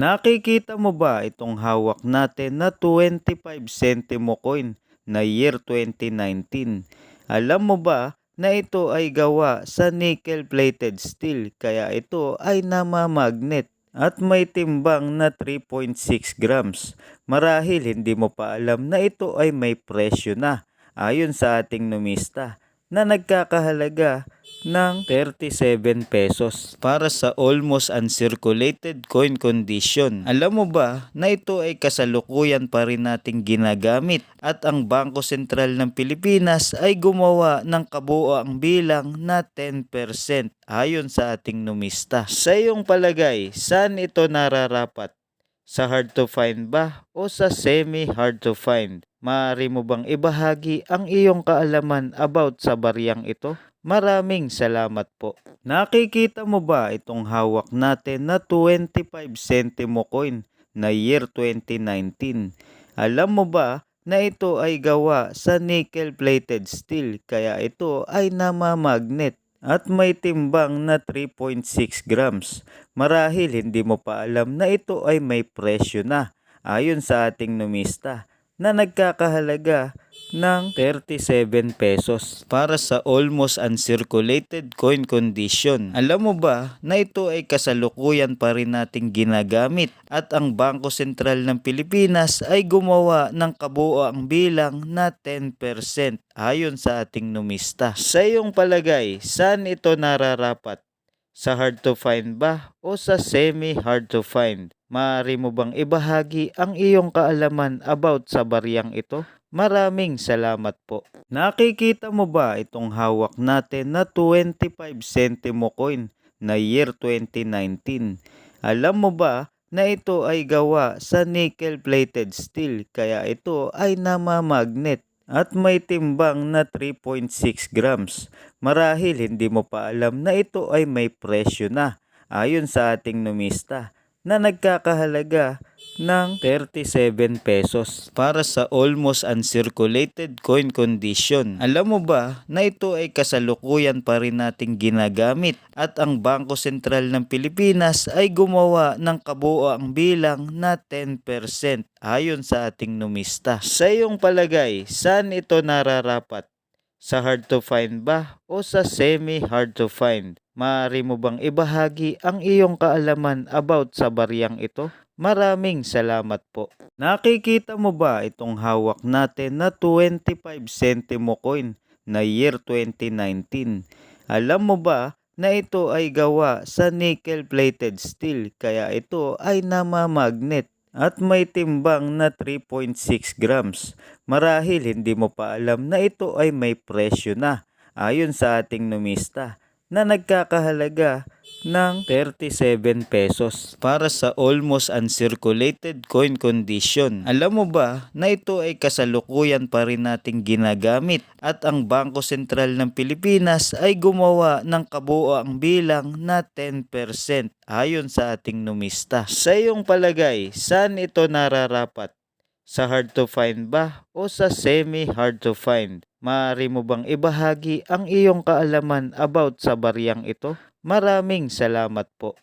Nakikita mo ba itong hawak natin na 25 centimo coin na year 2019? Alam mo ba na ito ay gawa sa nickel plated steel kaya ito ay namamagnet at may timbang na 3.6 grams. Marahil hindi mo pa alam na ito ay may presyo na ayon sa ating numista na nagkakahalaga ng 37 pesos para sa almost uncirculated coin condition. Alam mo ba na ito ay kasalukuyan pa rin nating ginagamit at ang Bangko Sentral ng Pilipinas ay gumawa ng kabuoang bilang na 10% ayon sa ating numista. Sa iyong palagay, saan ito nararapat? Sa hard to find ba o sa semi hard to find? Maaari mo bang ibahagi ang iyong kaalaman about sa bariyang ito? Maraming salamat po. Nakikita mo ba itong hawak natin na 25 centimo coin na year 2019? Alam mo ba na ito ay gawa sa nickel plated steel kaya ito ay namamagnet at may timbang na 3.6 grams. Marahil hindi mo pa alam na ito ay may presyo na ayon sa ating numista na nagkakahalaga ng 37 pesos para sa almost uncirculated coin condition. Alam mo ba na ito ay kasalukuyan pa rin nating ginagamit at ang Bangko Sentral ng Pilipinas ay gumawa ng kabuoang bilang na 10% ayon sa ating numista. Sa iyong palagay, saan ito nararapat? Sa hard to find ba o sa semi hard to find? Maaari mo bang ibahagi ang iyong kaalaman about sa bariyang ito? Maraming salamat po. Nakikita mo ba itong hawak natin na 25 centimo coin na year 2019? Alam mo ba na ito ay gawa sa nickel plated steel kaya ito ay namamagnet at may timbang na 3.6 grams. Marahil hindi mo pa alam na ito ay may presyo na ayon sa ating numista na nagkakahalaga ng 37 pesos para sa almost uncirculated coin condition. Alam mo ba na ito ay kasalukuyan pa rin nating ginagamit at ang Bangko Sentral ng Pilipinas ay gumawa ng kabuoang bilang na 10% ayon sa ating numista. Sa iyong palagay, saan ito nararapat? Sa hard to find ba o sa semi hard to find? Maaari mo bang ibahagi ang iyong kaalaman about sa bariyang ito? Maraming salamat po. Nakikita mo ba itong hawak natin na 25 centimo coin na year 2019? Alam mo ba na ito ay gawa sa nickel plated steel kaya ito ay namamagnet at may timbang na 3.6 grams. Marahil hindi mo pa alam na ito ay may presyo na ayon sa ating numista na nagkakahalaga ng 37 pesos para sa almost uncirculated coin condition. Alam mo ba na ito ay kasalukuyan pa rin nating ginagamit at ang Bangko Sentral ng Pilipinas ay gumawa ng kabuoang bilang na 10% ayon sa ating numista. Sa iyong palagay, saan ito nararapat? Sa hard to find ba o sa semi hard to find? Maaari mo bang ibahagi ang iyong kaalaman about sa bariyang ito? Maraming salamat po.